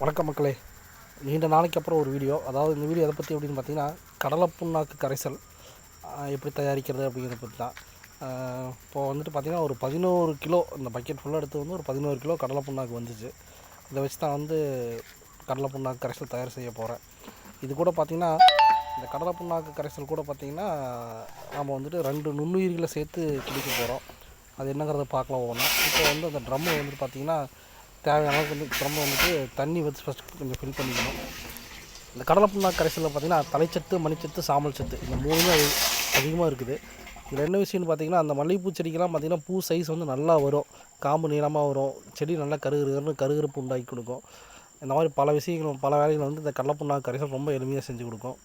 வணக்கம் மக்களே. நீண்ட நாளைக்கு அப்புறம் ஒரு வீடியோ. அதாவது இந்த வீடியோ எதை பற்றி அப்படின்னு பார்த்தீங்கன்னா கடலை புண்ணாக்கு கரைசல் எப்படி தயாரிக்கிறது அப்படிங்கிறத பற்றி தான். இப்போது வந்துட்டு பார்த்திங்கன்னா ஒரு பதினோரு கிலோ இந்த பக்கெட் ஃபுல்லாக எடுத்து வந்து ஒரு பதினோரு கிலோ கடலை புண்ணாக்கு வந்துச்சு. இதை வச்சு தான் வந்து கடலை புண்ணாக்கு கரைசல் தயார் செய்ய போகிறேன் இது கூட பார்த்திங்கன்னா இந்த கடலை புண்ணாக்கு கரைசல் கூட பார்த்திங்கன்னா நாம் வந்துட்டு ரெண்டு நுண்ணுயிர்களை சேர்த்து குடிக்க போகிறோம் அது என்னங்கிறத பார்க்கலாம் ஒவ்வொன்றா இப்போ வந்து அந்த ட்ரம்மு வந்துட்டு பார்த்திங்கன்னா தேவையான அளவுக்கு வந்து ரொம்ப வந்துட்டு தண்ணி வச்சு ஃபஸ்ட்டு கொஞ்சம் ஃபில் பண்ணிக்கணும். இந்த கடலை புண்ணாக்கு கரைசலில் பார்த்திங்கன்னா தலைச்சத்து மணிச்சத்து சாமல் சத்து இந்த மூணுமே அதிகமாக இருக்குது. இதில் என்ன விஷயம்னு பார்த்தீங்கன்னா அந்த மல்லிகைப்பூ செடிக்கெல்லாம் பார்த்திங்கன்னா பூ சைஸ் வந்து நல்லா வரும். காம்பு நீளமாக வரும். செடி நல்லா கருகருன்னு கருகருப்பு உண்டாக்கி கொடுக்கும். இந்த மாதிரி பல விஷயங்கள் பல வேலைகளை வந்து இந்த கடலை புண்ணாக்கு கரைசல் ரொம்ப எளிமையாக செஞ்சு கொடுக்கும்.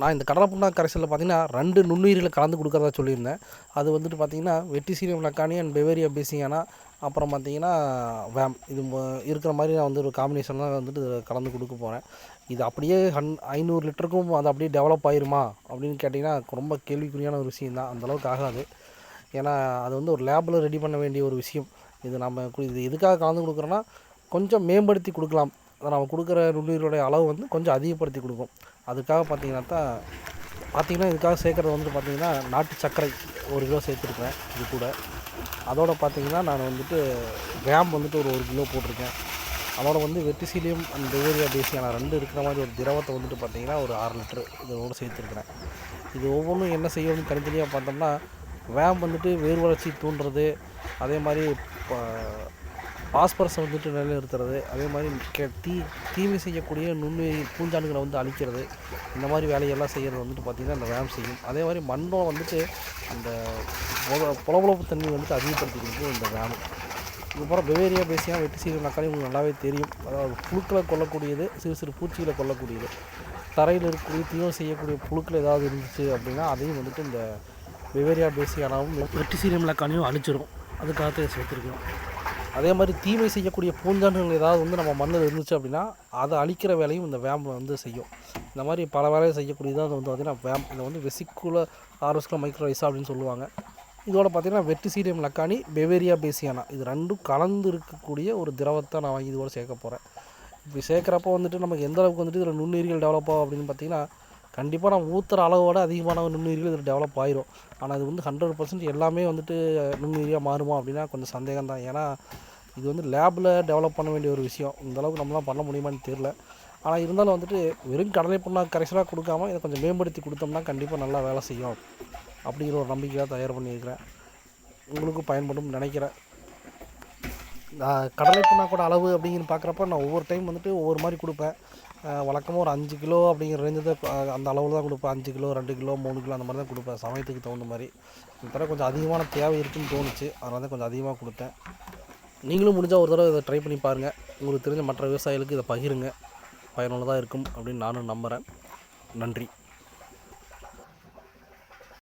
நான் இந்த கடலை புண்ணாக்கு கரைசலில் பார்த்தீங்கன்னா ரெண்டு நுண்ணுயிரிகளை கலந்து கொடுக்கறதா சொல்லியிருந்தேன். அது வந்துட்டு பார்த்தீங்கன்னா Verticillium lecanii and Beauveria bassiana அப்புறம் பார்த்தீங்கன்னா வேம் இது இருக்கிற மாதிரி நான் வந்து ஒரு காம்பினேஷன் தான் வந்துட்டு கலந்து கொடுக்க போகிறேன் இது அப்படியே ஹன் ஐநூறு லிட்டருக்கும் அது அப்படியே டெவலப் ஆயிருமா அப்படின்னு கேட்டிங்கன்னா ரொம்ப கேள்விக்குறியான ஒரு விஷயம் தான். அந்தளவுக்கு ஆகாது. ஏன்னா அது வந்து ஒரு லேபில் ரெடி பண்ண வேண்டிய ஒரு விஷயம். இது நம்ம இது எதுக்காக கலந்து கொடுக்குறோன்னா கொஞ்சம் மேம்படுத்தி கொடுக்கலாம். அதை நம்ம கொடுக்குற நுண்ணுயிரோடைய அளவு வந்து கொஞ்சம் அதிகப்படுத்தி கொடுக்கும். அதுக்காக பார்த்தீங்கன்னா தான் பார்த்தீங்கன்னா இதுக்காக சேர்க்குறது வந்துட்டு பார்த்தீங்கன்னா நாட்டு சர்க்கரை ஒரு கிலோ சேர்த்துருக்கேன் இது கூட. அதோடு பார்த்தீங்கன்னா நான் வந்துட்டு கிராம் வந்துட்டு ஒரு ஒரு கிலோ போட்டிருக்கேன். அதோட வந்து வெட்டிசிலியம் அந்த யூரியா பேசியான ரெண்டு இருக்கிற மாதிரி ஒரு திரவத்தை வந்துட்டு பார்த்தீங்கன்னா ஒரு ஆறு லிட்டரு இதோட சேர்த்துருக்குறேன். இது ஒவ்வொன்றும் என்ன செய்யணும்னு தனித்தனியாக பார்த்தோம்னா வேம் வந்துட்டு வேர் வளர்ச்சி தூண்டுறது அதே மாதிரி ப- பாஸ்பரஸை வந்துட்டு நிலைநிறுத்துறது அதே மாதிரி கெ தீ தீமை செய்யக்கூடிய நுண்ணுயிரி பூஞ்சாண்டுகளை வந்து அழிக்கிறது இந்த மாதிரி வேலையெல்லாம் செய்கிறது வந்துட்டு பார்த்திங்கன்னா அந்த வேம் செய்யும். அதே மாதிரி மண்ணும் வந்துட்டு அந்த புல- புலபுலப்பு வந்துட்டு அதிகப்படுத்திக்கிறது இந்த வேம். இதுக்கப்புறம் பெவேரியா பேசியாக வெட்டி சீரனாக்காலே உங்களுக்கு நல்லாவே தெரியும். அதாவது புழுக்களை கொல்லக்கூடியது சிறு சிறு பூச்சிகளை கொல்லக்கூடியது. தரையில் இருக்கக்கூடிய தீவிரம் செய்யக்கூடிய புழுக்கள் ஏதாவது இருந்துச்சு அப்படின்னா அதையும் வந்துட்டு இந்த பெவேரியா பேசியானாவும் வெட்டி சீரியம் லக்கானையும் அழிச்சிடும் அதுக்காக சேர்த்துருக்கோம் அதே மாதிரி தீமை செய்யக்கூடிய பூஞ்சான்கள் ஏதாவது வந்து நம்ம மண்ணில் இருந்துச்சு அப்படின்னா அதை அழிக்கிற வேலையும் இந்த வேம்பு வந்து செய்யும். இந்த மாதிரி பல வேலையை செய்யக்கூடியதாக வந்து பார்த்திங்கன்னா வேம் இதை வந்து வெசிக்குலர் ஆர்வஸ்குலர் மைக்ரோரைஸா அப்படின்னு சொல்லுவாங்க. இதோட பார்த்திங்கன்னா வெட்டிசீரியம் லக்கானி பெவேரியா பேசியானா இது ரெண்டும் கலந்து இருக்கக்கூடிய ஒரு திரவத்தை நான் வாங்கி இதோட சேர்க்க போகிறேன் இப்படி சேர்க்குறப்போ வந்துட்டு நமக்கு எந்த அளவுக்கு வந்துட்டு இதில் நுண்ணுயிர்கள் டெவலப் ஆகும் அப்படின்னு பார்த்தீங்கன்னா கண்டிப்பாக நம்ம ஊற்றுற அளவோட அதிகமான நுண்ணுயிரிகள் இதில் டெவலப் ஆயிரும். ஆனால் இது வந்து ஹண்ட்ரட் பர்சன்ட் எல்லாமே வந்துட்டு நுண்ணுயிரியாக மாறுமா அப்படின்னா கொஞ்சம் சந்தேகம் தான். ஏன்னா இது வந்து லேபில் டெவலப் பண்ண வேண்டிய ஒரு விஷயம். இந்தளவுக்கு நம்மளாம் பண்ண முடியுமான்னு தெரில ஆனால் இருந்தாலும் வந்துட்டு வெறும் கடலை புண்ணாக்கு கரைசலாக கொடுக்காம இதை கொஞ்சம் மேம்படுத்தி கொடுத்தோம்னா கண்டிப்பாக நல்லா வேலை செய்யும். அப்படிங்கிற ஒரு நம்பிக்கையாக தயார் பண்ணியிருக்கிறேன். உங்களுக்கும் பயன்படும் நினைக்கிறேன். நான் கடலை புண்ணாக்கோட அளவு அப்படிங்கன்னு பார்க்குறப்ப நான் ஒவ்வொரு டைம் வந்துட்டு ஒவ்வொரு மாதிரி கொடுப்பேன். வழக்கமாக ஒரு அஞ்சு கிலோ அப்படிங்கிற ரேஞ்சு தான் அந்த அளவில் தான் கொடுப்பேன். அஞ்சு கிலோ ரெண்டு கிலோ மூணு கிலோ அந்த மாதிரி தான் கொடுப்பேன். சமயத்துக்கு தகுந்த மாதிரி. இந்த தடவை கொஞ்சம் அதிகமான தேவை இருக்குன்னு தோணுச்சு. அதனால தான் கொஞ்சம் அதிகமாக கொடுத்தேன். நீங்களும் முடிஞ்சால் ஒரு தடவை இதை ட்ரை பண்ணி பாருங்கள் உங்களுக்கு தெரிஞ்ச மற்ற விவசாயிகளுக்கு இதை பகிருங்க. பயனுள்ளதாக இருக்கும் அப்படின்னு நானும் நம்புகிறேன் நன்றி.